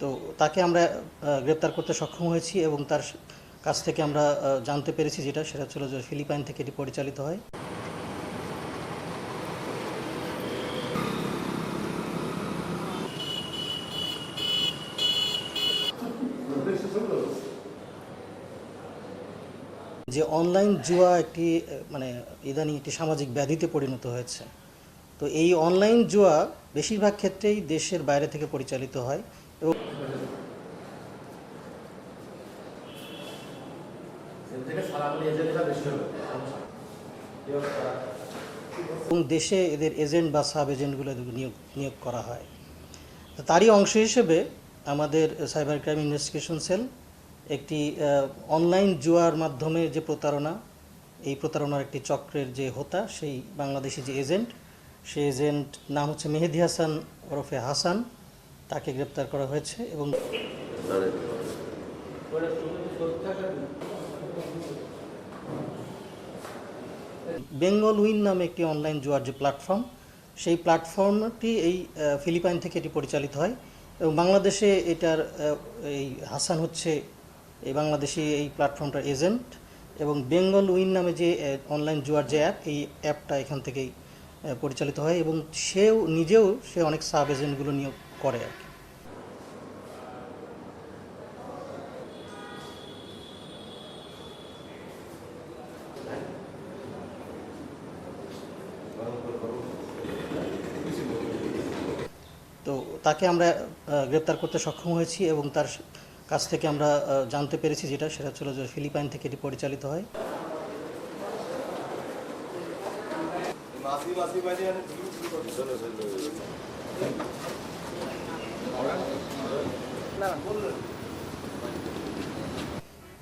তো তাকে আমরা গ্রেপ্তার করতে সক্ষম হয়েছি এবং তার কাছ থেকে আমরা জানতে পেরেছি যেটা, সেটা ছিল যে ফিলিপাইন থেকে এটি পরিচালিত হয়। যে অনলাইন জুয়া একটি মানে ইদানিং একটি সামাজিক ব্যাধিতে পরিণত হয়েছে। তো এই অনলাইন জুয়া বেশিরভাগ ক্ষেত্রেই দেশের বাইরে থেকে পরিচালিত হয়। এবং দেশে এদের এজেন্ট বা সাব এজেন্টগুলো নিয়োগ নিয়োগ করা হয়। তারই অংশ হিসেবে আমাদের সাইবার ক্রাইম ইনভেস্টিগেশন সেল একটি অনলাইন জুয়ার মাধ্যমে যে প্রতারণা, এই প্রতারণার একটি চক্রের যে হোতা, সেই বাংলাদেশি যে এজেন্ট, সেই এজেন্ট নাম হচ্ছে মেহেদি হাসান ওরফে হাসান। তাকে গ্রেপ্তার করা হয়েছে এবং বেঙ্গল উইন নামে একটি অনলাইন জুয়ার যে প্ল্যাটফর্ম, সেই প্ল্যাটফর্মটি এই ফিলিপাইন থেকে এটি পরিচালিত হয় এবং বাংলাদেশে এটার এই হাসান হচ্ছে এই বাংলাদেশি এই প্ল্যাটফর্মটার এজেন্ট এবং বেঙ্গল উইন নামে যে অনলাইন জুয়ার যে অ্যাপ, এই অ্যাপটা এখান থেকেই পরিচালিত হয় এবং সেও নিজেও সে অনেক সাব এজেন্টগুলো নিয়োগ করে আর কি। তো তাকে আমরা গ্রেপ্তার করতে সক্ষম হয়েছি এবং তার কাছ থেকে আমরা জানতে পেরেছি যেটা, সেটা ছিল যে ফিলিপাইন থেকে এটি পরিচালিত হয়।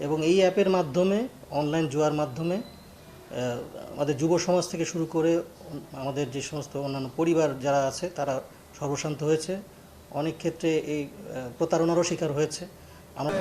এবং এই অ্যাপের মাধ্যমে, অনলাইন জুয়ার মাধ্যমে আমাদের যুব সমাজ থেকে শুরু করে আমাদের যে সমস্ত অন্যান্য পরিবার যারা আছে, তারা সর্বশান্ত হয়েছে। অনেক ক্ষেত্রে এই প্রতারণারও শিকার হয়েছে। আমরা